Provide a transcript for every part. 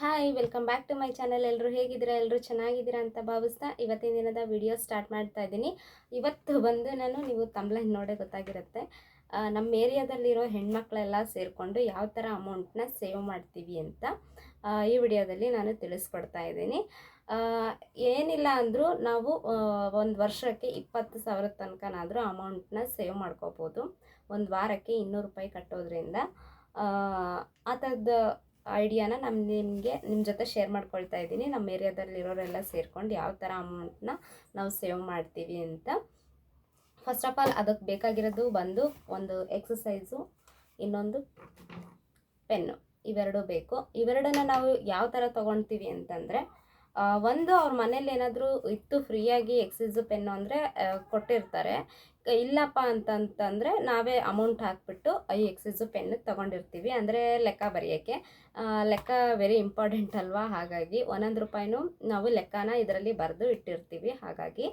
Hi welcome back to my channel ಎಲ್ಲರೂ ಹೇಗಿದ್ದೀರಾ? ಎಲ್ಲರೂ ಚೆನ್ನಾಗಿದ್ದೀರಾ ಅಂತ ಭಾವಿಸ್ತಾ ಇವತ್ತಿನ ದಿನದ ವಿಡಿಯೋ ಸ್ಟಾರ್ಟ್ ಮಾಡ್ತಾ ಇದ್ದೀನಿ. ಇವತ್ತು ಬಂದು ನಾನು ನೀವು ತಮ್ಲೈನ್ ನೋಡೇ ಗೊತ್ತಾಗಿರುತ್ತೆ. ನಮ್ಮ ಏರಿಯಾದಲ್ಲಿರೋ ಹೆಣ್ಮಕ್ಳೆಲ್ಲ ಸೇರಿಕೊಂಡು ಯಾವ ಥರ ಅಮೌಂಟ್ನ ಸೇವ್ ಮಾಡ್ತೀವಿ ಅಂತ ಈ ವಿಡಿಯೋದಲ್ಲಿ ನಾನು ತಿಳಿಸ್ಕೊಡ್ತಾ ಇದ್ದೀನಿ. ಏನಿಲ್ಲ ಅಂದರೂ ನಾವು ಒಂದು ವರ್ಷಕ್ಕೆ ಇಪ್ಪತ್ತು ಸಾವಿರದ ತನಕನಾದರೂ ಅಮೌಂಟ್ನ ಸೇವ್ ಮಾಡ್ಕೋಬೋದು. ಒಂದು ವಾರಕ್ಕೆ ಇನ್ನೂರು ರೂಪಾಯಿ ಕಟ್ಟೋದ್ರಿಂದ. ಆ ಥರದ್ದು ಐಡಿಯಾನ ನಮ್ಮ ನಿಮಗೆ ನಿಮ್ಮ ಜೊತೆ ಶೇರ್ ಮಾಡ್ಕೊಳ್ತಾ ಇದ್ದೀನಿ. ನಮ್ಮ ಏರಿಯಾದಲ್ಲಿರೋರೆಲ್ಲ ಸೇರ್ಕೊಂಡು ಯಾವ ಥರ ಅಮೌಂಟ್ನ ನಾವು ಸೇವ್ ಮಾಡ್ತೀವಿ ಅಂತ. ಫಸ್ಟ್ ಆಫ್ ಆಲ್ ಅದಕ್ಕೆ ಬೇಕಾಗಿರೋದು ಬಂದು ಒಂದು ಎಕ್ಸಸೈಸು ಇನ್ನೊಂದು ಪೆನ್ನು ಇವೆರಡು ಬೇಕು. ಇವೆರಡನ್ನ ನಾವು ಯಾವ ಥರ ತೊಗೊಳ್ತೀವಿ ಅಂತಂದರೆ ಒಂದು ಅವ್ರ ಮನೇಲಿ ಏನಾದರೂ ಇತ್ತು ಫ್ರೀಯಾಗಿ ಎಕ್ಸೈಸು ಪೆನ್ನು ಅಂದರೆ ಕೊಟ್ಟಿರ್ತಾರೆ. ಇಲ್ಲಪ್ಪ ಅಂತಂತಂದರೆ ನಾವೇ ಅಮೌಂಟ್ ಹಾಕ್ಬಿಟ್ಟು ಐ ಎಕ್ಸೈಸು ಪೆನ್ ತೊಗೊಂಡಿರ್ತೀವಿ. ಅಂದರೆ ಲೆಕ್ಕ ಬರೆಯೋಕ್ಕೆ. ಲೆಕ್ಕ ವೆರಿ ಇಂಪಾರ್ಟೆಂಟ್ ಅಲ್ವಾ? ಹಾಗಾಗಿ ಒಂದೊಂದು ರೂಪಾಯಿನೂ ನಾವು ಲೆಕ್ಕನ ಇದರಲ್ಲಿ ಬರೆದು ಇಟ್ಟಿರ್ತೀವಿ. ಹಾಗಾಗಿ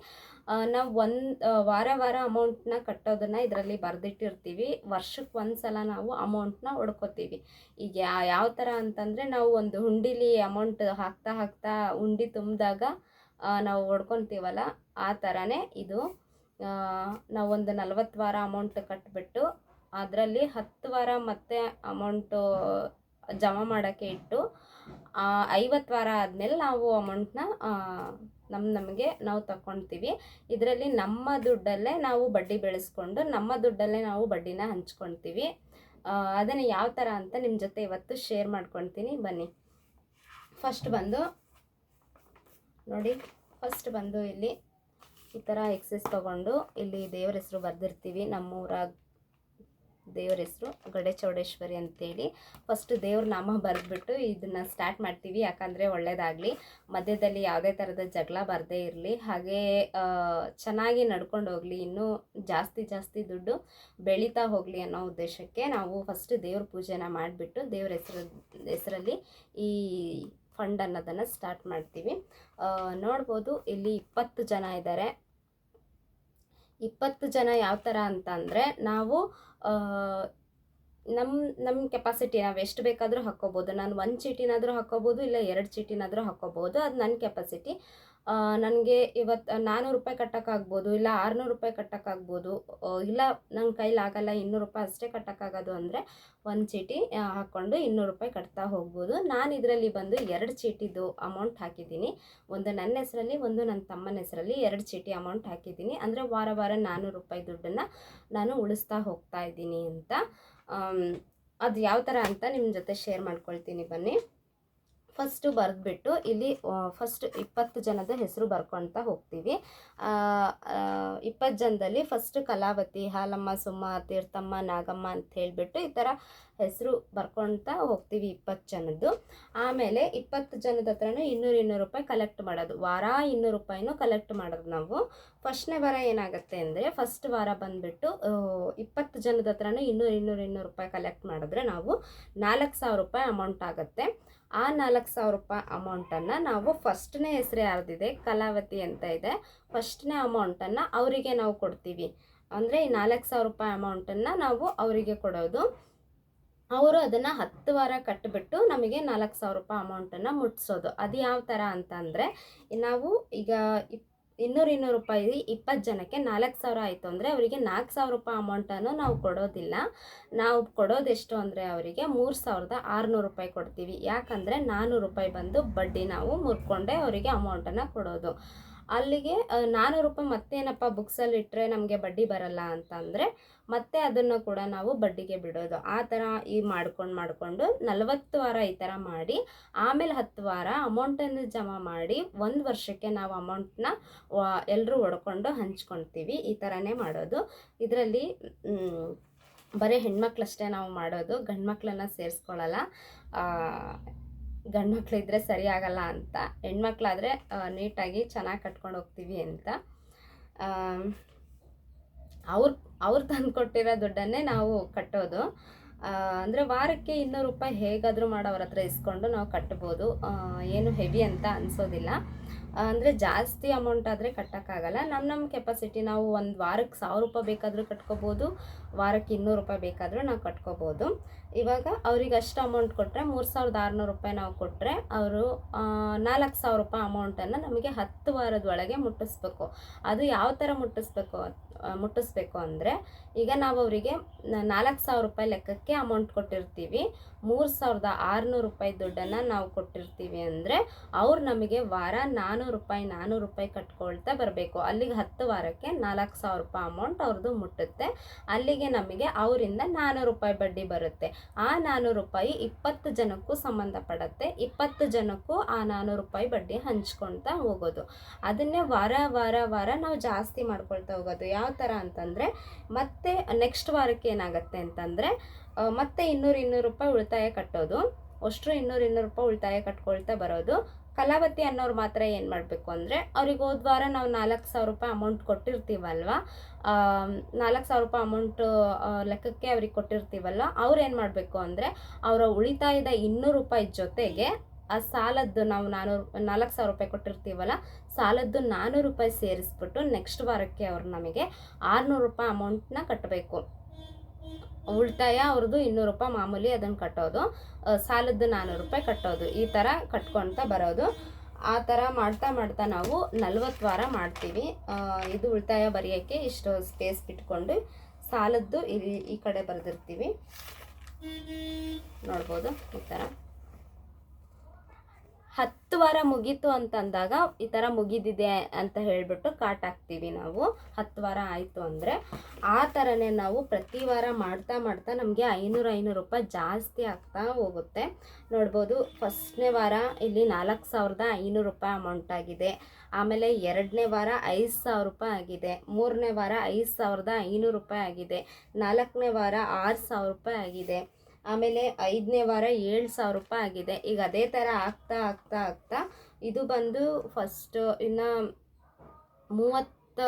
ನಾವು ಒಂದು ವಾರ ವಾರ ಅಮೌಂಟ್ನ ಕಟ್ಟೋದನ್ನು ಇದರಲ್ಲಿ ಬರೆದಿಟ್ಟಿರ್ತೀವಿ. ವರ್ಷಕ್ಕೆ ಒಂದು ಸಲ ನಾವು ಅಮೌಂಟ್ನ ಹೊಡ್ಕೋತೀವಿ. ಈಗ ಯಾವ ಥರ ಅಂತಂದರೆ ನಾವು ಒಂದು ಹುಂಡಿಲಿ ಅಮೌಂಟ್ ಹಾಕ್ತಾ ಹಾಕ್ತಾ ಹುಂಡಿ ತುಂಬಿದಾಗ ನಾವು ಹೊಡ್ಕೊತೀವಲ್ಲ, ಆ ಥರನೇ ಇದು ನಾವೊಂದು ನಲ್ವತ್ತು ವಾರ ಅಮೌಂಟ್ ಕಟ್ಟಿಬಿಟ್ಟು ಅದರಲ್ಲಿ ಹತ್ತು ವಾರ ಮತ್ತೆ ಅಮೌಂಟು ಜಮಾ ಮಾಡೋಕ್ಕೆ ಇಟ್ಟು ಐವತ್ತು ವಾರ ಆದಮೇಲೆ ನಾವು ಅಮೌಂಟ್ನ ನಮ್ಮ ನಮಗೆ ನಾವು ತಗೊಳ್ತೀವಿ ಇದರಲ್ಲಿ ನಮ್ಮ ದುಡ್ಡಲ್ಲೇ ನಾವು ಬಡ್ಡಿ ಬೆಳೆಸ್ಕೊಂಡು, ನಮ್ಮ ದುಡ್ಡಲ್ಲೇ ನಾವು ಬಡ್ಡಿನ ಹಂಚ್ಕೊಳ್ತೀವಿ ಅದನ್ನು ಯಾವ ಥರ ಅಂತ ನಿಮ್ಮ ಜೊತೆ ಇವತ್ತು ಶೇರ್ ಮಾಡ್ಕೊಳ್ತೀನಿ ಬನ್ನಿ. ಫಸ್ಟ್ ಬಂದು, ನೋಡಿ ಫಸ್ಟ್ ಬಂದು ಇಲ್ಲಿ. ಈ ಥರ ಎಕ್ಸಸ್ ತೊಗೊಂಡು ಇಲ್ಲಿ ದೇವ್ರ ಹೆಸರು ಬರೆದಿರ್ತೀವಿ. ನಮ್ಮೂರ ದೇವ್ರ ಹೆಸರು ಗಡೆ ಚೌಡೇಶ್ವರಿ ಅಂತೇಳಿ. ಫಸ್ಟ್ ದೇವ್ರ ನಾಮ ಬರೆದ್ಬಿಟ್ಟು ಇದನ್ನು ಸ್ಟಾರ್ಟ್ ಮಾಡ್ತೀವಿ. ಯಾಕಂದರೆ ಒಳ್ಳೆಯದಾಗಲಿ ಮಧ್ಯದಲ್ಲಿ ಯಾವುದೇ ಥರದ ಜಗಳ ಬರದೇ ಇರಲಿ. ಹಾಗೆ ಚೆನ್ನಾಗಿ ನಡ್ಕೊಂಡು ಹೋಗಲಿ. ಇನ್ನೂ ಜಾಸ್ತಿ ಜಾಸ್ತಿ ದುಡ್ಡು ಬೆಳೀತಾ ಹೋಗಲಿ ಅನ್ನೋ ಉದ್ದೇಶಕ್ಕೆ ನಾವು ಫಸ್ಟ್ ದೇವ್ರ ಪೂಜೆನ ಮಾಡಿಬಿಟ್ಟು ದೇವ್ರ ಹೆಸರು, ಹೆಸರಲ್ಲಿ ಈ ಫಂಡ್ ಅನ್ನೋದನ್ನು ಸ್ಟಾರ್ಟ್ ಮಾಡ್ತೀವಿ. ನೋಡ್ಬೋದು ಇಲ್ಲಿ ಇಪ್ಪತ್ತು ಜನ ಇದ್ದಾರೆ ಇಪ್ಪತ್ತು ಜನ ಯಾವ ಥರ ಅಂತ ಅಂದರೆ ನಾವು ನಮ್ಮ ನಮ್ಮ ಕೆಪಾಸಿಟಿ ನಾವು ಎಷ್ಟು ಬೇಕಾದರೂ ಹಾಕ್ಕೋಬೋದು. ನಾನು ಒಂದು ಚೀಟಿನಾದರೂ ಹಾಕ್ಕೋಬೋದು, ಇಲ್ಲ ಎರಡು ಚೀಟಿನಾದರೂ ಹಾಕ್ಕೋಬೋದು. ಅದು ನನ್ನ ಕೆಪಾಸಿಟಿ ನನಗೆ ಇವತ್ತು ನಾನ್ನೂರು ರೂಪಾಯಿ ಕಟ್ಟೋಕ್ಕಾಗ್ಬೋದು, ಇಲ್ಲ ಆರುನೂರು ರೂಪಾಯಿ ಕಟ್ಟೋಕ್ಕಾಗ್ಬೋದು ಇಲ್ಲ ನನ್ನ ಕೈಲಾಗಲ್ಲ ಇನ್ನೂರು ರೂಪಾಯಿ ಅಷ್ಟೇ ಕಟ್ಟೋಕ್ಕಾಗೋದು ಅಂದರೆ ಒಂದು ಚೀಟಿ ಹಾಕ್ಕೊಂಡು ಇನ್ನೂರು ರೂಪಾಯಿ ಕಟ್ತಾ ಹೋಗ್ಬೋದು. ನಾನು ಇದರಲ್ಲಿ ಬಂದು ಎರಡು ಚೀಟಿದು ಅಮೌಂಟ್ ಹಾಕಿದ್ದೀನಿ. ಒಂದು ನನ್ನ ಹೆಸರಲ್ಲಿ, ಒಂದು ನನ್ನ ತಮ್ಮನ ಹೆಸರಲ್ಲಿ ಎರಡು ಚೀಟಿ ಅಮೌಂಟ್ ಹಾಕಿದ್ದೀನಿ. ಅಂದರೆ ವಾರ ವಾರ ನಾನ್ನೂರು ರೂಪಾಯಿ ದುಡ್ಡನ್ನು ನಾನು ಉಳಿಸ್ತಾ ಹೋಗ್ತಾ ಇದ್ದೀನಿ ಅಂತ. ಅದು ಯಾವ ಥರ ಅಂತ ನಿಮ್ಮ ಜೊತೆ ಶೇರ್ ಮಾಡ್ಕೊಳ್ತೀನಿ ಬನ್ನಿ. ಫಸ್ಟು ಬರೆದ್ಬಿಟ್ಟು ಇಲ್ಲಿ ಫಸ್ಟ್ ಇಪ್ಪತ್ತು ಜನದ ಹೆಸರು ಬರ್ಕೊಳ್ತಾ ಹೋಗ್ತೀವಿ. ಇಪ್ಪತ್ತು ಜನದಲ್ಲಿ ಫಸ್ಟ್ ಕಲಾವತಿ, ಹಾಲಮ್ಮ, ಸುಮ್ಮ, ತೀರ್ಥಮ್ಮ, ನಾಗಮ್ಮ ಅಂತ ಹೇಳಿಬಿಟ್ಟು ಈ ಥರ ಹೆಸರು ಬರ್ಕೊಳ್ತಾ ಹೋಗ್ತೀವಿ ಇಪ್ಪತ್ತು ಜನದ್ದು. ಆಮೇಲೆ ಇಪ್ಪತ್ತು ಜನದ ಹತ್ರನೂ ಇನ್ನೂರು ಇನ್ನೂರು ರೂಪಾಯಿ ಕಲೆಕ್ಟ್ ಮಾಡೋದು. ವಾರ ಇನ್ನೂರು ರೂಪಾಯಿನೂ ಕಲೆಕ್ಟ್ ಮಾಡೋದು ನಾವು. ಫಸ್ಟ್ನೇ ವಾರ ಏನಾಗುತ್ತೆ ಅಂದರೆ ಫಸ್ಟ್ ವಾರ ಬಂದುಬಿಟ್ಟು ಇಪ್ಪತ್ತು ಜನದ ಹತ್ರನೂ ಇನ್ನೂರು ಇನ್ನೂರು ಇನ್ನೂರು ರೂಪಾಯಿ ಕಲೆಕ್ಟ್ ಮಾಡಿದ್ರೆ ನಾವು ನಾಲ್ಕು ಸಾವಿರ ರೂಪಾಯಿ ಅಮೌಂಟ್ ಆಗುತ್ತೆ. ಆ ನಾಲ್ಕು ಸಾವಿರ ರೂಪಾಯಿ ಅಮೌಂಟನ್ನು ನಾವು ಫಸ್ಟ್ನೇ ಹೆಸರು ಯಾರ್ದಿದೆ, ಕಲಾವತಿ ಅಂತ ಇದೆ ಫಸ್ಟ್ನೇ ಅಮೌಂಟನ್ನು ಅವರಿಗೆ ನಾವು ಕೊಡ್ತೀವಿ. ಅಂದರೆ ಈ ನಾಲ್ಕು ಸಾವಿರ ರೂಪಾಯಿ ಅಮೌಂಟನ್ನು ನಾವು ಅವರಿಗೆ ಕೊಡೋದು. ಅವರು ಅದನ್ನು ಹತ್ತು ವಾರ ಕಟ್ಟಿಬಿಟ್ಟು ನಮಗೆ ನಾಲ್ಕು ಸಾವಿರ ರೂಪಾಯಿ ಅಮೌಂಟನ್ನು ಮುಟ್ಸೋದು. ಅದು ಯಾವ ಥರ ಅಂತಂದರೆ ನಾವು ಈಗ ಇಪ್, ಇನ್ನೂರು ಇನ್ನೂರು ರೂಪಾಯಿ ಇಪ್ಪತ್ತು ಜನಕ್ಕೆ ನಾಲ್ಕು ಸಾವಿರ ಆಯಿತು ಅಂದರೆ ಅವರಿಗೆ ನಾಲ್ಕು ಸಾವಿರ ರೂಪಾಯಿ ಅಮೌಂಟನ್ನು ನಾವು ಕೊಡೋದಿಲ್ಲ. ನಾವು ಕೊಡೋದೆಷ್ಟು ಅಂದರೆ ಅವರಿಗೆ ಮೂರು ಸಾವಿರದ ಆರುನೂರು ರೂಪಾಯಿ ಕೊಡ್ತೀವಿ. ಯಾಕಂದರೆ ನಾನ್ನೂರು ರೂಪಾಯಿ ಬಂದು ಬಡ್ಡಿ ನಾವು ಮುರ್ಕೊಂಡೆ ಅವರಿಗೆ ಅಮೌಂಟನ್ನು ಕೊಡೋದು. ಅಲ್ಲಿಗೆ ನಾನ್ನೂರು ರೂಪಾಯಿ ಮತ್ತೇನಪ್ಪ ಬುಕ್ಸಲ್ಲಿ ಇಟ್ಟರೆ ನಮಗೆ ಬಡ್ಡಿ ಬರಲ್ಲ ಅಂತಂದರೆ ಮತ್ತೆ ಅದನ್ನು ಕೂಡ ನಾವು ಬಡ್ಡಿಗೆ ಬಿಡೋದು. ಆ ಥರ ಈ ಮಾಡ್ಕೊಂಡು ಮಾಡಿಕೊಂಡು ನಲವತ್ತು ವಾರ ಈ ಥರ ಮಾಡಿ, ಆಮೇಲೆ ಹತ್ತು ವಾರ ಅಮೌಂಟನ್ನು ಜಮಾ ಮಾಡಿ ಒಂದು ವರ್ಷಕ್ಕೆ ನಾವು ಅಮೌಂಟ್ನ ಎಲ್ಲರೂ ಒಡ್ಕೊಂಡು ಹಂಚ್ಕೊಳ್ತೀವಿ. ಈ ಥರನೇ ಮಾಡೋದು. ಇದರಲ್ಲಿ ಬರೀ ಹೆಣ್ಮಕ್ಳಷ್ಟೇ ನಾವು ಮಾಡೋದು. ಗಂಡ್ಮಕ್ಳನ್ನ ಸೇರಿಸ್ಕೊಳ್ಳಲ್ಲ ಗಂಡ್ಮಕ್ಳಿದ್ರೆ ಸರಿ ಆಗಲ್ಲ ಅಂತ. ಹೆಣ್ಮಕ್ಳಾದರೆ ನೀಟಾಗಿ ಚೆನ್ನಾಗಿ ಕಟ್ಕೊಂಡು ಹೋಗ್ತೀವಿ ಅಂತ. ಅವ್ರು ಅವ್ರು ತಂದು ಕೊಟ್ಟಿರೋ ದುಡ್ಡನ್ನೇ ನಾವು ಕಟ್ಟೋದು. ಅಂದರೆ ವಾರಕ್ಕೆ ಇನ್ನೂರು ರೂಪಾಯಿ ಹೇಗಾದರೂ ಮಾಡಿ ಅವ್ರ ಹತ್ರ ಇಸ್ಕೊಂಡು ನಾವು ಕಟ್ಟಬೋದು ಏನು ಹೆವಿ ಅಂತ ಅನಿಸೋದಿಲ್ಲ. ಅಂದರೆ ಜಾಸ್ತಿ ಅಮೌಂಟ್ ಆದರೆ ಕಟ್ಟೋಕ್ಕಾಗಲ್ಲ. ನಮ್ಮ ನಮ್ಮ ಕೆಪಾಸಿಟಿ ನಾವು ಒಂದು ವಾರಕ್ಕೆ ಸಾವಿರ ರೂಪಾಯಿ ಬೇಕಾದರೂ ಕಟ್ಕೋಬೋದು. ವಾರಕ್ಕೆ ಇನ್ನೂರು ರೂಪಾಯಿ ಬೇಕಾದರೂ ನಾವು ಕಟ್ಕೋಬೋದು. ಇವಾಗ ಅವ್ರಿಗೆ ಅಷ್ಟು ಅಮೌಂಟ್ ಕೊಟ್ಟರೆ ಮೂರು ಸಾವಿರದ ಆರುನೂರು ರೂಪಾಯಿ ನಾವು ಕೊಟ್ಟರೆ ಅವರು ನಾಲ್ಕು ಸಾವಿರ ರೂಪಾಯಿ ಅಮೌಂಟನ್ನು ನಮಗೆ ಹತ್ತು ವಾರದ ಒಳಗೆ ಮುಟ್ಟಿಸ್ಬೇಕು. ಅದು ಯಾವ ಥರ ಮುಟ್ಟಿಸ್ಬೇಕು ಮುಟ್ಟಿಸ್ಬೇಕು ಅಂದರೆ ಈಗ ನಾವು ಅವರಿಗೆ ನಾಲ್ಕು ಸಾವಿರ ರೂಪಾಯಿ ಲೆಕ್ಕಕ್ಕೆ ಅಮೌಂಟ್ ಕೊಟ್ಟಿರ್ತೀವಿ. ಮೂರು ಸಾವಿರದ ಆರುನೂರು ರೂಪಾಯಿ ದುಡ್ಡನ್ನು ನಾವು ಕೊಟ್ಟಿರ್ತೀವಿ ಅಂದರೆ ಅವ್ರು ನಮಗೆ ವಾರ ನಾನ್ನೂರು ರೂಪಾಯಿ ನಾನ್ನೂರು ರೂಪಾಯಿ ಕಟ್ಕೊಳ್ತಾ ಬರಬೇಕು. ಅಲ್ಲಿಗೆ ಹತ್ತು ವಾರಕ್ಕೆ ನಾಲ್ಕು ಸಾವಿರ ರೂಪಾಯಿ ಅಮೌಂಟ್ ಅವ್ರದ್ದು ಮುಟ್ಟುತ್ತೆ. ಅಲ್ಲಿಗೆ ನಮಗೆ ಅವರಿಂದ ನಾನ್ನೂರು ರೂಪಾಯಿ ಬಡ್ಡಿ ಬರುತ್ತೆ. ಆ ನಾನ್ನೂರು ರೂಪಾಯಿ ಇಪ್ಪತ್ತು ಜನಕ್ಕೂ ಸಂಬಂಧಪಡತ್ತೆ ಇಪ್ಪತ್ತು ಜನಕ್ಕೂ ಆ ನಾನ್ನೂರು ರೂಪಾಯಿ ಬಡ್ಡಿ ಹಂಚ್ಕೊಳ್ತಾ ಹೋಗೋದು. ಅದನ್ನೇ ವಾರ ವಾರ ವಾರ ನಾವು ಜಾಸ್ತಿ ಮಾಡ್ಕೊಳ್ತಾ ಹೋಗೋದು. ಯಾವ ಥರ ಅಂತಂದರೆ, ಮತ್ತೆ ನೆಕ್ಸ್ಟ್ ವಾರಕ್ಕೆ ಏನಾಗುತ್ತೆ ಅಂತಂದರೆ ಮತ್ತೆ ಇನ್ನೂರು ಇನ್ನೂರು ರೂಪಾಯಿ ಉಳಿತಾಯ ಕಟ್ಟೋದು. ಅಷ್ಟು ಇನ್ನೂರು ಇನ್ನೂರು ರೂಪಾಯಿ ಉಳಿತಾಯ ಕಟ್ಕೊಳ್ತಾ ಬರೋದು. ಕಲಾವತಿ ಅನ್ನೋರು ಮಾತ್ರ ಏನು ಮಾಡಬೇಕು ಅಂದರೆ ಅವ್ರಿಗೆ ಹೋದ ವಾರ ನಾವು ನಾಲ್ಕು ಸಾವಿರ ರೂಪಾಯಿ ಅಮೌಂಟ್ ಕೊಟ್ಟಿರ್ತೀವಲ್ವ? ನಾಲ್ಕು ಸಾವಿರ ರೂಪಾಯಿ ಅಮೌಂಟ್ ಲೆಕ್ಕಕ್ಕೆ ಅವ್ರಿಗೆ ಕೊಟ್ಟಿರ್ತೀವಲ್ಲ, ಅವ್ರು ಏನು ಮಾಡಬೇಕು ಅಂದರೆ ಅವರ ಉಳಿತಾಯದ ಇನ್ನೂರು ರೂಪಾಯಿ ಜೊತೆಗೆ ಆ ಸಾಲದ್ದು ನಾವು ನಾನೂರು, ನಾಲ್ಕು ಸಾವಿರ ರೂಪಾಯಿ ಕೊಟ್ಟಿರ್ತೀವಲ್ಲ, ಸಾಲದ್ದು ನಾನ್ನೂರು ರೂಪಾಯಿ ಸೇರಿಸ್ಬಿಟ್ಟು ನೆಕ್ಸ್ಟ್ ವಾರಕ್ಕೆ ಅವರು ನಮಗೆ ಆರುನೂರು ರೂಪಾಯಿ ಅಮೌಂಟ್ನ ಕಟ್ಟಬೇಕು ಉಳಿತಾಯ ಅವ್ರದ್ದು ಇನ್ನೂರು ರೂಪಾಯಿ ಮಾಮೂಲಿ ಅದನ್ನು ಕಟ್ಟೋದು. ಸಾಲದ್ದು ನಾನ್ನೂರು ರೂಪಾಯಿ ಕಟ್ಟೋದು. ಈ ಥರ ಕಟ್ಕೊಳ್ತಾ ಬರೋದು. ಆ ಥರ ಮಾಡ್ತಾ ಮಾಡ್ತಾ ನಾವು ನಲ್ವತ್ತು ವಾರ ಮಾಡ್ತೀವಿ. ಇದು ಉಳಿತಾಯ ಬರೆಯೋಕ್ಕೆ ಇಷ್ಟು ಸ್ಪೇಸ್ ಬಿಟ್ಕೊಂಡು ಸಾಲದ್ದು ಇಲ್ಲಿ ಈ ಕಡೆ ಬರೆದಿರ್ತೀವಿ. ನೋಡ್ಬೋದು ಈ ಥರ ಹತ್ತು ವಾರ ಮುಗೀತು ಅಂತಂದಾಗ ಈ ಥರ ಮುಗಿದಿದೆ ಅಂತ ಹೇಳಿಬಿಟ್ಟು ಕಾಟ್ ಹಾಕ್ತೀವಿ ನಾವು. ಹತ್ತು ವಾರ ಆಯಿತು ಅಂದರೆ ಆ ಥರನೇ ನಾವು ಪ್ರತಿ ವಾರ ಮಾಡ್ತಾ ಮಾಡ್ತಾ ನಮಗೆ ಐನೂರು ಐನೂರು ರೂಪಾಯಿ ಜಾಸ್ತಿ ಆಗ್ತಾ ಹೋಗುತ್ತೆ. ನೋಡ್ಬೋದು ಫಸ್ಟ್ನೇ ವಾರ ಇಲ್ಲಿ ನಾಲ್ಕು ಸಾವಿರದ ಐನೂರು ರೂಪಾಯಿ ಅಮೌಂಟ್ ಆಗಿದೆ. ಆಮೇಲೆ ಎರಡನೇ ವಾರ ಐದು ಸಾವಿರ ರೂಪಾಯಿ ಆಗಿದೆ. ಮೂರನೇ ವಾರ ಐದು ಸಾವಿರದ ಐನೂರು ರೂಪಾಯಿ ಆಗಿದೆ. ನಾಲ್ಕನೇ ವಾರ ಆರು ಸಾವಿರ ರೂಪಾಯಿ ಆಗಿದೆ. ಆಮೇಲೆ ಐದನೇ ವಾರ ಏಳು ಸಾವಿರ ರೂಪಾಯಿ ಆಗಿದೆ. ಈಗ ಅದೇ ಥರ ಆಗ್ತಾ ಆಗ್ತಾ ಆಗ್ತಾ ಇದು ಬಂದು ಫಸ್ಟ್ ಇನ್ನು ಮೂವತ್ತು,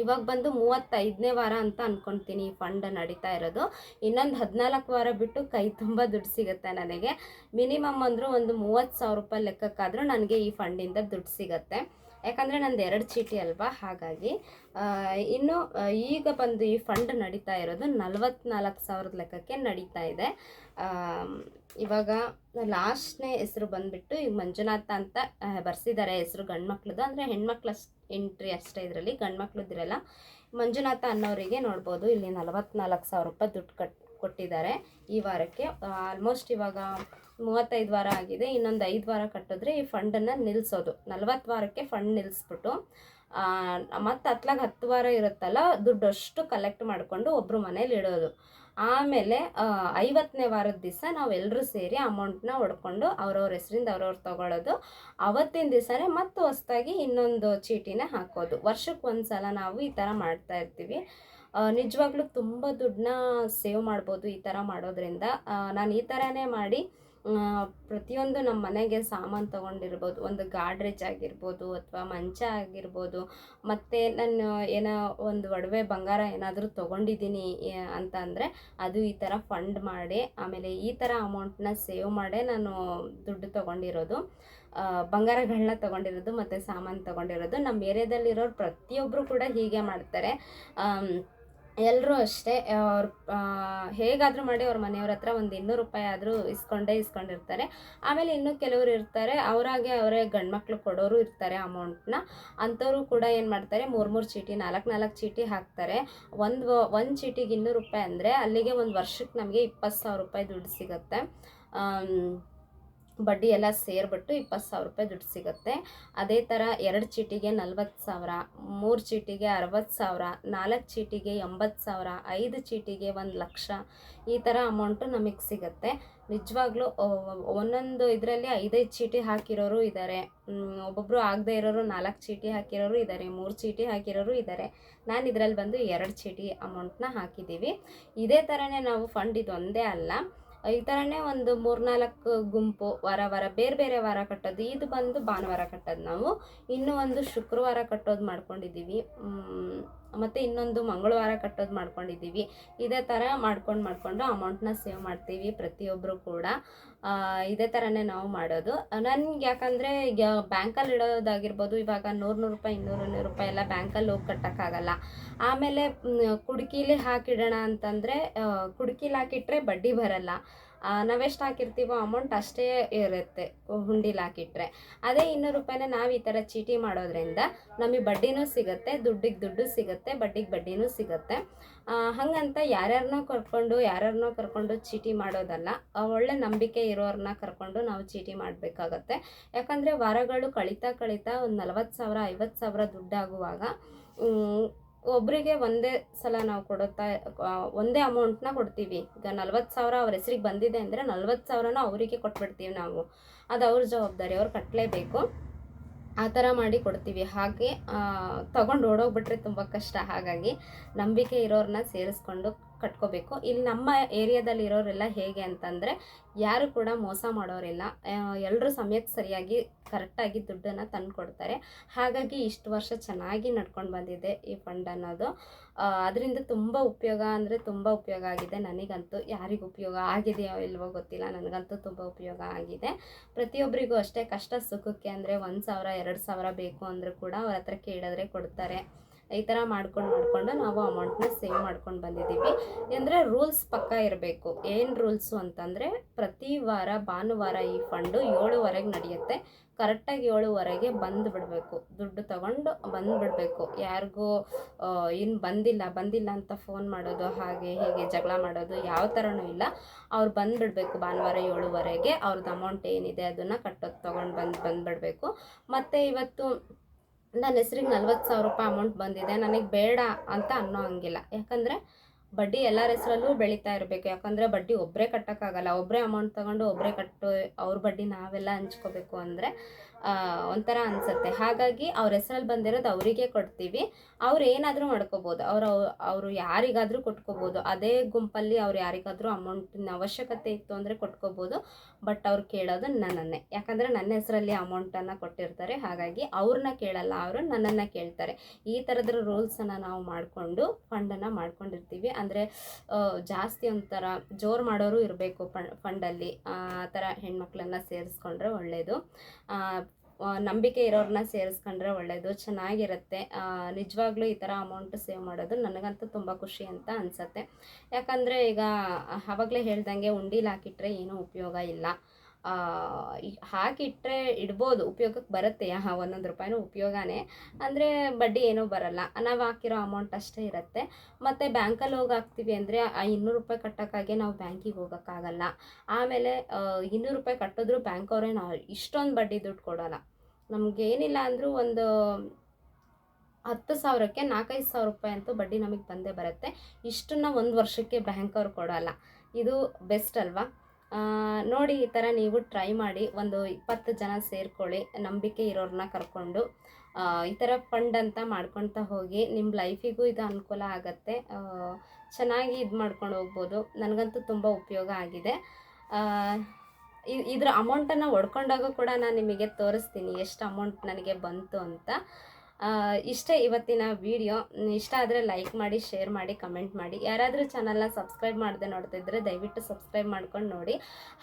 ಇವಾಗ ಬಂದು ಮೂವತ್ತೈದನೇ ವಾರ ಅಂತ ಅಂದ್ಕೊತೀನಿ ಈ ಫಂಡ್ ನಡೀತಾ ಇರೋದು. ಇನ್ನೊಂದು ಹದಿನಾಲ್ಕು ವಾರ ಬಿಟ್ಟು ಕೈ ತುಂಬ ದುಡ್ಡು ಸಿಗುತ್ತೆ ನನಗೆ. ಮಿನಿಮಮ್ ಅಂದರೂ ಒಂದು ಮೂವತ್ತು ಸಾವಿರ ರೂಪಾಯಿ ಲೆಕ್ಕಕ್ಕಾದರೂ ನನಗೆ ಈ ಫಂಡಿಂದ ದುಡ್ಡು ಸಿಗುತ್ತೆ. ಯಾಕಂದರೆ ನಂದು ಎರಡು ಚೀಟಿ ಅಲ್ವಾ? ಹಾಗಾಗಿ ಇನ್ನು ಈಗ ಬಂದು ಈ ಫಂಡ್ ನಡೀತಾ ಇರೋದು ನಲವತ್ನಾಲ್ಕು ಸಾವಿರದ ಲೆಕ್ಕಕ್ಕೆ ನಡೀತಾ ಇದೆ. ಇವಾಗ ಲಾಸ್ಟ್ನೇ ಹೆಸರು ಬಂದುಬಿಟ್ಟು ಈಗ ಮಂಜುನಾಥ ಅಂತ ಬರ್ಸಿದ್ದಾರೆ ಹೆಸರು ಗಂಡ್ಮಕ್ಳದ್ದು ಅಂದರೆ ಹೆಣ್ಮಕ್ಳ ಎಂಟ್ರಿ ಅಷ್ಟೇ ಇದರಲ್ಲಿ ಗಂಡ್ಮಕ್ಳದ್ದಿರಲ್ಲ ಮಂಜುನಾಥ ಅನ್ನೋರಿಗೆ ನೋಡ್ಬೋದು, ಇಲ್ಲಿ ನಲವತ್ನಾಲ್ಕು ಸಾವಿರ ರೂಪಾಯಿ ದುಡ್ಡು ಕಟ್ ಕೊಟ್ಟಿದ್ದಾರೆ ಈ ವಾರಕ್ಕೆ. ಆಲ್ಮೋಸ್ಟ್ ಇವಾಗ ಮೂವತ್ತೈದು ವಾರ ಆಗಿದೆ. ಇನ್ನೊಂದು ಐದು ವಾರ ಕಟ್ಟಿದ್ರೆ ಈ ಫಂಡನ್ನು ನಿಲ್ಲಿಸೋದು ನಲ್ವತ್ತು ವಾರಕ್ಕೆ ಫಂಡ್ ನಿಲ್ಲಿಸ್ಬಿಟ್ಟು ಮತ್ತು ಹತ್ತಲಾಗ ಹತ್ತು ವಾರ ಇರುತ್ತಲ್ಲ ದುಡ್ಡು ಅಷ್ಟು ಕಲೆಕ್ಟ್ ಮಾಡಿಕೊಂಡು ಒಬ್ಬರು ಮನೇಲಿ ಇಡೋದು. ಆಮೇಲೆ ಐವತ್ತನೇ ವಾರದ ದಿವಸ ನಾವೆಲ್ಲರೂ ಸೇರಿ ಅಮೌಂಟ್ನ ಹೊಡ್ಕೊಂಡು ಅವ್ರವ್ರ ಹೆಸರಿಂದ ಅವ್ರವ್ರು ತಗೊಳ್ಳೋದು ಅವತ್ತಿನ ದಿವಸನೇ ಮತ್ತು ಹೊಸ್ದಾಗಿ ಇನ್ನೊಂದು ಚೀಟಿನ ಹಾಕೋದು. ವರ್ಷಕ್ಕೆ ಒಂದು ಸಲ ನಾವು ಈ ಥರ ಮಾಡ್ತಾ ಇರ್ತೀವಿ. ನಿಜವಾಗ್ಲೂ ತುಂಬ ದುಡ್ಡನ್ನ ಸೇವ್ ಮಾಡ್ಬೋದು ಈ ಥರ ಮಾಡೋದ್ರಿಂದ. ನಾನು ಈ ಥರನೇ ಮಾಡಿ ಪ್ರತಿಯೊಂದು ನಮ್ಮ ಮನೆಗೆ ಸಾಮಾನು ತೊಗೊಂಡಿರ್ಬೋದು, ಒಂದು ಗಾಡ್ರೇಜ್ ಆಗಿರ್ಬೋದು ಅಥವಾ ಮಂಚ ಆಗಿರ್ಬೋದು, ಮತ್ತು ನಾನು ಏನೋ ಒಂದು ಒಡವೆ ಬಂಗಾರ ಏನಾದರೂ ತೊಗೊಂಡಿದ್ದೀನಿ ಅಂತ ಅಂದರೆ ಅದು ಈ ಥರ ಫಂಡ್ ಮಾಡಿ, ಆಮೇಲೆ ಈ ಥರ ಅಮೌಂಟ್ನ ಸೇವ್ ಮಾಡೇ ನಾನು ದುಡ್ಡು ತೊಗೊಂಡಿರೋದು. ಬಂಗಾರಗಳನ್ನ ತೊಗೊಂಡಿರೋದು, ಮತ್ತು ಸಾಮಾನು ತೊಗೊಂಡಿರೋದು. ನಮ್ಮ ಏರಿಯಾದಲ್ಲಿರೋರು ಪ್ರತಿಯೊಬ್ಬರು ಕೂಡ ಹೀಗೆ ಮಾಡ್ತಾರೆ. ಎಲ್ಲರೂ ಅಷ್ಟೇ ಅವ್ರು ಹೇಗಾದರೂ ಮಾಡಿ ಅವ್ರ ಮನೆಯವ್ರ ಹತ್ರ ಒಂದು ಇನ್ನೂರು ರೂಪಾಯಿ ಆದರೂ ಇಸ್ಕೊಂಡೇ ಇಸ್ಕೊಂಡಿರ್ತಾರೆ. ಆಮೇಲೆ ಇನ್ನೂ ಕೆಲವರು ಇರ್ತಾರೆ, ಅವರಾಗೆ ಅವರೇ ಗಂಡ್ಮಕ್ಳು ಕೊಡೋರು ಇರ್ತಾರೆ ಅಮೌಂಟ್ನ. ಅಂಥವ್ರು ಕೂಡ ಏನು ಮಾಡ್ತಾರೆ, ಮೂರು ಮೂರು ಚೀಟಿ, ನಾಲ್ಕು ನಾಲ್ಕು ಚೀಟಿ ಹಾಕ್ತಾರೆ. ಒಂದು ಒಂದು ಚೀಟಿಗೆ ಇನ್ನೂರು ರೂಪಾಯಿ ಅಂದರೆ ಅಲ್ಲಿಗೆ ಒಂದು ವರ್ಷಕ್ಕೆ ನಮಗೆ ಇಪ್ಪತ್ತು ಸಾವಿರ ರೂಪಾಯಿ ದುಡ್ಡು ಸಿಗುತ್ತೆ. ಬಡ್ಡಿ ಎಲ್ಲ ಸೇರಿಬಿಟ್ಟು ಇಪ್ಪತ್ತು ಸಾವಿರ ರೂಪಾಯಿ ದುಡ್ಡು ಸಿಗುತ್ತೆ. ಅದೇ ಥರ ಎರಡು ಚೀಟಿಗೆ ನಲ್ವತ್ತು ಸಾವಿರ, ಮೂರು ಚೀಟಿಗೆ ಅರವತ್ತು ಸಾವಿರ, ನಾಲ್ಕು ಚೀಟಿಗೆ ಎಂಬತ್ತು ಸಾವಿರ, ಐದು ಚೀಟಿಗೆ ಒಂದು ಲಕ್ಷ ಈ ಥರ ಅಮೌಂಟು ನಮಗೆ ಸಿಗುತ್ತೆ. ನಿಜವಾಗ್ಲೂ ಒಂದೊಂದು ಇದರಲ್ಲಿ ಐದೈದು ಚೀಟಿ ಹಾಕಿರೋರು ಇದ್ದಾರೆ. ಒಬ್ಬೊಬ್ಬರು ಆಗದೆ ಇರೋರು ನಾಲ್ಕು ಚೀಟಿ ಹಾಕಿರೋರು ಇದ್ದಾರೆ, ಮೂರು ಚೀಟಿ ಹಾಕಿರೋರು ಇದ್ದಾರೆ. ನಾನು ಇದರಲ್ಲಿ ಬಂದು ಎರಡು ಚೀಟಿ ಅಮೌಂಟ್ನ ಹಾಕಿದ್ದೀವಿ. ಇದೇ ಥರನೇ ನಾವು ಫಂಡ್ ಇದೊಂದೇ ಅಲ್ಲ. ಈ ಥರನೇ ಒಂದು ಮೂರ್ನಾಲ್ಕು ಗುಂಪು ವಾರ ವಾರ, ಬೇರೆ ಬೇರೆ ವಾರ ಕಟ್ಟೋದು. ಇದು ಬಂದು ಭಾನುವಾರ ಕಟ್ಟೋದು ನಾವು. ಇನ್ನೂ ಒಂದು ಶುಕ್ರವಾರ ಕಟ್ಟೋದು ಮಾಡ್ಕೊಂಡಿದ್ದೀವಿ. ಮತ್ತು ಇನ್ನೊಂದು ಮಂಗಳವಾರ ಕಟ್ಟೋದು ಮಾಡ್ಕೊಂಡಿದ್ದೀವಿ. ಇದೇ ಥರ ಮಾಡ್ಕೊಂಡು ಮಾಡಿಕೊಂಡು ಅಮೌಂಟ್ನ ಸೇವ್ ಮಾಡ್ತೀವಿ ಪ್ರತಿಯೊಬ್ಬರು ಕೂಡ. ಇದೇ ಥರನೇ ನಾವು ಮಾಡೋದು. ನನ್ಗೆ ಯಾಕಂದರೆ ಈಗ ಬ್ಯಾಂಕಲ್ಲಿ ಇಡೋದಾಗಿರ್ಬೋದು, ಇವಾಗ ನೂರು ನೂರು ರೂಪಾಯಿ, ಇನ್ನೂರು ನೂರು ರೂಪಾಯಿ ಎಲ್ಲ ಬ್ಯಾಂಕಲ್ಲಿ ಹೋಗಿ ಕಟ್ಟೋಕ್ಕಾಗಲ್ಲ. ಆಮೇಲೆ ಕುಡ್ಕೀಲಿ ಹಾಕಿಡೋಣ ಅಂತಂದರೆ ಕುಡ್ಕಿಲಿ ಹಾಕಿಟ್ರೆ ಬಡ್ಡಿ ಬರಲ್ಲ. ನಾವೆಷ್ಟು ಹಾಕಿರ್ತೀವೋ ಅಮೌಂಟ್ ಅಷ್ಟೇ ಇರುತ್ತೆ ಹುಂಡಿಲಿ ಹಾಕಿಟ್ರೆ. ಅದೇ ಇನ್ನೂರು ರೂಪಾಯಿನ ನಾವು ಈ ಥರ ಚೀಟಿ ಮಾಡೋದ್ರಿಂದ ನಮಗೆ ಬಡ್ಡಿನೂ ಸಿಗುತ್ತೆ, ದುಡ್ಡಿಗೆ ದುಡ್ಡು ಸಿಗುತ್ತೆ, ಬಡ್ಡಿಗೆ ಬಡ್ಡಿನೂ ಸಿಗುತ್ತೆ. ಹಾಗಂತ ಯಾರ್ಯಾರನ್ನೋ ಕರ್ಕೊಂಡು ಯಾರ್ಯಾರನ್ನೋ ಕರ್ಕೊಂಡು ಚೀಟಿ ಮಾಡೋದಲ್ಲ ಒಳ್ಳೆ ನಂಬಿಕೆ ಇರೋರನ್ನ ಕರ್ಕೊಂಡು ನಾವು ಚೀಟಿ ಮಾಡಬೇಕಾಗತ್ತೆ. ಯಾಕಂದರೆ ವಾರಗಳು ಕಳೀತಾ ಕಳೀತಾ ಒಂದು ನಲ್ವತ್ತು ಸಾವಿರ ಐವತ್ತು ಸಾವಿರ ದುಡ್ಡಾಗುವಾಗ ಒಬ್ಬರಿಗೆ ಒಂದೇ ಸಲ ನಾವು ಕೊಡುತ್ತಾ ಒಂದೇ ಅಮೌಂಟ್ನ ಕೊಡ್ತೀವಿ. ಈಗ ನಲ್ವತ್ತು ಸಾವಿರ ಅವ್ರ ಹೆಸ್ರಿಗೆ ಬಂದಿದೆ ಅಂದರೆ ನಲ್ವತ್ತು ಸಾವಿರನ ಅವರಿಗೆ ಕೊಟ್ಬಿಡ್ತೀವಿ ನಾವು. ಅದು ಅವ್ರ ಜವಾಬ್ದಾರಿ, ಅವ್ರು ಕಟ್ಟಲೇಬೇಕು ಆ ಥರ ಮಾಡಿ ಕೊಡ್ತೀವಿ. ಹಾಗೆ ತಗೊಂಡು ಓಡೋಗ್ಬಿಟ್ರೆ ತುಂಬ ಕಷ್ಟ. ಹಾಗಾಗಿ ನಂಬಿಕೆ ಇರೋರನ್ನ ಸೇರಿಸ್ಕೊಂಡು ಕಟ್ಕೋಬೇಕು. ಇಲ್ಲಿ ನಮ್ಮ ಏರಿಯಾದಲ್ಲಿ ಇರೋರೆಲ್ಲ ಹೇಗೆ ಅಂತಂದರೆ, ಯಾರು ಕೂಡ ಮೋಸ ಮಾಡೋರಿಲ್ಲ. ಎಲ್ಲರೂ ಸಮಯಕ್ಕೆ ಸರಿಯಾಗಿ ಕರೆಕ್ಟಾಗಿ ದುಡ್ಡನ್ನು ತಂದು ಕೊಡ್ತಾರೆ ಹಾಗಾಗಿ ಇಷ್ಟು ವರ್ಷ ಚೆನ್ನಾಗಿ ನಡ್ಕೊಂಡು ಬಂದಿದೆ ಈ ಫಂಡ್ ಅನ್ನೋದು. ಅದರಿಂದ ತುಂಬ ಉಪಯೋಗ ಅಂದರೆ ತುಂಬ ಉಪಯೋಗ ಆಗಿದೆ ನನಗಂತೂ. ಯಾರಿಗೂ ಉಪಯೋಗ ಆಗಿದೆಯೋ ಇಲ್ವೋ ಗೊತ್ತಿಲ್ಲ, ನನಗಂತೂ ತುಂಬ ಉಪಯೋಗ ಆಗಿದೆ. ಪ್ರತಿಯೊಬ್ಬರಿಗೂ ಅಷ್ಟೇ ಕಷ್ಟ ಸುಖಕ್ಕೆ ಅಂದರೆ ಒಂದು ಸಾವಿರ, ಎರಡು ಸಾವಿರ ಬೇಕು ಅಂದರೂ ಕೂಡ ಅವ್ರ ಹತ್ರ ಕೇಳಿದ್ರೆ ಕೊಡ್ತಾರೆ. ಈ ಥರ ಮಾಡ್ಕೊಂಡು ಮಾಡಿಕೊಂಡು ನಾವು ಅಮೌಂಟ್ನ ಸೇವ್ ಮಾಡ್ಕೊಂಡು ಬಂದಿದ್ದೀವಿ. ಅಂದರೆ ರೂಲ್ಸ್ ಪಕ್ಕ ಇರಬೇಕು. ಏನು ರೂಲ್ಸು ಅಂತಂದರೆ ಪ್ರತಿ ವಾರ, ಭಾನುವಾರ ಈ ಫಂಡು ಏಳುವರೆಗೆ ನಡೆಯುತ್ತೆ. ಕರೆಕ್ಟಾಗಿ ಏಳುವರೆಗೆ ಬಂದು ಬಿಡಬೇಕು. ದುಡ್ಡು ತಗೊಂಡು ಬಂದು ಬಿಡಬೇಕು. ಯಾರಿಗೂ ಇನ್ನು ಬಂದಿಲ್ಲ ಬಂದಿಲ್ಲ ಅಂತ ಫೋನ್ ಮಾಡೋದು, ಹಾಗೆ ಹೀಗೆ ಜಗಳ ಮಾಡೋದು ಯಾವ ಥರನೂ ಇಲ್ಲ. ಅವ್ರು ಬಂದುಬಿಡಬೇಕು ಭಾನುವಾರ ಏಳುವರೆಗೆ. ಅವ್ರದ್ದು ಅಮೌಂಟ್ ಏನಿದೆ ಅದನ್ನು ಕಟ್ಟೋದು ತೊಗೊಂಡು ಬಂದು ಬಂದುಬಿಡ್ಬೇಕು ಮತ್ತು ಇವತ್ತು ನನ್ನ ಹೆಸ್ರಿಗೆ ನಲ್ವತ್ತು ಸಾವಿರ ರೂಪಾಯಿ ಅಮೌಂಟ್ ಬಂದಿದೆ. ನನಗೆ ಬೇಡ ಅಂತ ಅನ್ನೋ ಹಂಗಿಲ್ಲ. ಯಾಕಂದರೆ ಬಡ್ಡಿ ಎಲ್ಲರ ಹೆಸರಲ್ಲೂ ಬೆಳೀತಾ ಇರಬೇಕು. ಯಾಕಂದರೆ ಬಡ್ಡಿ ಒಬ್ಬರೇ ಕಟ್ಟೋಕ್ಕಾಗಲ್ಲ. ಒಬ್ಬರೇ ಅಮೌಂಟ್ ತೊಗೊಂಡು ಒಬ್ಬರೇ ಕಟ್ಟು ಅವ್ರ ಬಡ್ಡಿ ನಾವೆಲ್ಲ ಹಂಚ್ಕೋಬೇಕು ಅಂದರೆ ಒಂಥರ ಅನಿಸುತ್ತೆ. ಹಾಗಾಗಿ ಅವ್ರ ಹೆಸ್ರಲ್ಲಿ ಬಂದಿರೋದು ಅವರಿಗೆ ಕೊಡ್ತೀವಿ. ಅವ್ರು ಏನಾದರೂ ಮಾಡ್ಕೋಬೋದು. ಅವರು ಅವರು ಯಾರಿಗಾದರೂ ಕೊಟ್ಕೋಬೋದು. ಅದೇ ಗುಂಪಲ್ಲಿ ಅವ್ರು ಯಾರಿಗಾದರೂ ಅಮೌಂಟಿನ ಅವಶ್ಯಕತೆ ಇತ್ತು ಅಂದರೆ ಕೊಟ್ಕೋಬೋದು. ಬಟ್ ಅವ್ರು ಕೇಳೋದು ನನ್ನನ್ನೇ. ಯಾಕಂದರೆ ನನ್ನ ಹೆಸರಲ್ಲಿ ಅಮೌಂಟನ್ನು ಕೊಟ್ಟಿರ್ತಾರೆ. ಹಾಗಾಗಿ ಅವ್ರನ್ನ ಕೇಳಲ್ಲ. ಅವರು ನನ್ನನ್ನು ಕೇಳ್ತಾರೆ. ಈ ಥರದ ರೂಲ್ಸನ್ನು ನಾವು ಮಾಡಿಕೊಂಡು ಫಂಡನ್ನು ಮಾಡ್ಕೊಂಡಿರ್ತೀವಿ. ಅಂದರೆ ಜಾಸ್ತಿ ಒಂಥರ ಜೋರು ಮಾಡೋರು ಇರಬೇಕು ಫಂಡಲ್ಲಿ. ಆ ಥರ ಹೆಣ್ಮಕ್ಳನ್ನ ಸೇರಿಸ್ಕೊಂಡ್ರೆ ಒಳ್ಳೆಯದು ನಂಬಿಕೆ ಇರೋರನ್ನ ಸೇರಿಸ್ಕೊಂಡ್ರೆ ಒಳ್ಳೆಯದು ಚೆನ್ನಾಗಿರುತ್ತೆ. ನಿಜವಾಗ್ಲೂ ಈ ಥರ ಅಮೌಂಟ್ ಸೇವ್ ಮಾಡೋದು ನನಗಂತೂ ತುಂಬ ಖುಷಿ ಅಂತ ಅನಿಸತ್ತೆ. ಯಾಕಂದರೆ ಈಗ ಆವಾಗಲೇ ಹೇಳ್ದಂಗೆ ಉಂಡೀಲಿ ಹಾಕಿಟ್ರೆ ಏನೂ ಉಪಯೋಗ ಇಲ್ಲ. ಹಾಕಿಟ್ರೆ ಇಡ್ಬೋದು, ಉಪಯೋಗಕ್ಕೆ ಬರುತ್ತೆ. ಯಾ ಒಂದೊಂದು ರೂಪಾಯಿನೂ ಉಪಯೋಗನೇ. ಅಂದರೆ ಬಡ್ಡಿ ಏನೂ ಬರಲ್ಲ. ನಾವು ಹಾಕಿರೋ ಅಮೌಂಟ್ ಅಷ್ಟೇ ಇರುತ್ತೆ. ಮತ್ತು ಬ್ಯಾಂಕಲ್ಲಿ ಹೋಗಿ ಹಾಕ್ತೀವಿ ಅಂದರೆ ಆ ಇನ್ನೂರು ರೂಪಾಯಿ ಕಟ್ಟೋಕ್ಕಾಗೆ ನಾವು ಬ್ಯಾಂಕಿಗೆ ಹೋಗೋಕ್ಕಾಗಲ್ಲ. ಆಮೇಲೆ ಇನ್ನೂರು ರೂಪಾಯಿ ಕಟ್ಟಿದ್ರು ಬ್ಯಾಂಕ್ ಅವರೇ ನಾವು ಇಷ್ಟೊಂದು ಬಡ್ಡಿ ದುಡ್ಡು ಕೊಡೋಲ್ಲ. ನಮ್ಗೆ ಏನಿಲ್ಲ ಅಂದರೂ ಒಂದು ಹತ್ತು ಸಾವಿರಕ್ಕೆ ನಾಲ್ಕೈದು ಸಾವಿರ ರೂಪಾಯಿ ಅಂತೂ ಬಡ್ಡಿ ನಮಗೆ ಬಂದೇ ಬರುತ್ತೆ. ಇಷ್ಟನ್ನ ಒಂದು ವರ್ಷಕ್ಕೆ ಬ್ಯಾಂಕ್ ಅವ್ರು ಕೊಡೋಲ್ಲ. ಇದು ಬೆಸ್ಟ್ ಅಲ್ವಾ? ನೋಡಿ ಈ ಥರ ನೀವು ಟ್ರೈ ಮಾಡಿ ಒಂದು ಇಪ್ಪತ್ತು ಜನ ಸೇರ್ಕೊಳ್ಳಿ, ನಂಬಿಕೆ ಇರೋರನ್ನ ಕರ್ಕೊಂಡು. ಈ ಥರ ಫಂಡ್ ಅಂತ ಮಾಡ್ಕೊಳ್ತಾ ಹೋಗಿ ನಿಮ್ಮ ಲೈಫಿಗೂ ಇದು ಅನುಕೂಲ ಆಗುತ್ತೆ. ಚೆನ್ನಾಗಿ ಇದು ಮಾಡ್ಕೊಂಡು ಹೋಗ್ಬೋದು. ನನಗಂತೂ ತುಂಬ ಉಪಯೋಗ ಆಗಿದೆ. ಇದ್ರ ಅಮೌಂಟನ್ನು ಒಡ್ಕೊಂಡಾಗ ಕೂಡ ನಾನು ನಿಮಗೆ ತೋರಿಸ್ತೀನಿ, ಎಷ್ಟು ಅಮೌಂಟ್ ನನಗೆ ಬಂತು ಅಂತ. ಇಷ್ಟೇ ಇವತ್ತಿನ ವಿಡಿಯೋ ಇಷ್ಟ ಆದರೆ ಲೈಕ್ ಮಾಡಿ ಶೇರ್ ಮಾಡಿ ಕಮೆಂಟ್ ಮಾಡಿ. ಯಾರಾದರೂ ಚಾನಲ್ನ ಸಬ್ಸ್ಕ್ರೈಬ್ ಮಾಡದೆ ನೋಡ್ತಿದ್ರೆ ದಯವಿಟ್ಟು ಸಬ್ಸ್ಕ್ರೈಬ್ ಮಾಡ್ಕೊಂಡು ನೋಡಿ.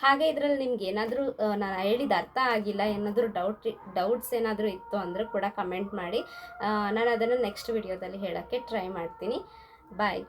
ಹಾಗೆ ಇದರಲ್ಲಿ ನಿಮ್ಗೆ ಏನಾದರೂ ನಾನು ಹೇಳಿದ ಅರ್ಥ ಆಗಿಲ್ಲ, ಏನಾದರೂ ಡೌಟ್ ಡೌಟ್ಸ್ ಏನಾದರೂ ಇತ್ತು ಅಂದರೂ ಕೂಡ ಕಮೆಂಟ್ ಮಾಡಿ. ನಾನು ಅದನ್ನು ನೆಕ್ಸ್ಟ್ ವಿಡಿಯೋದಲ್ಲಿ ಹೇಳೋಕ್ಕೆ ಟ್ರೈ ಮಾಡ್ತೀನಿ. ಬಾಯ್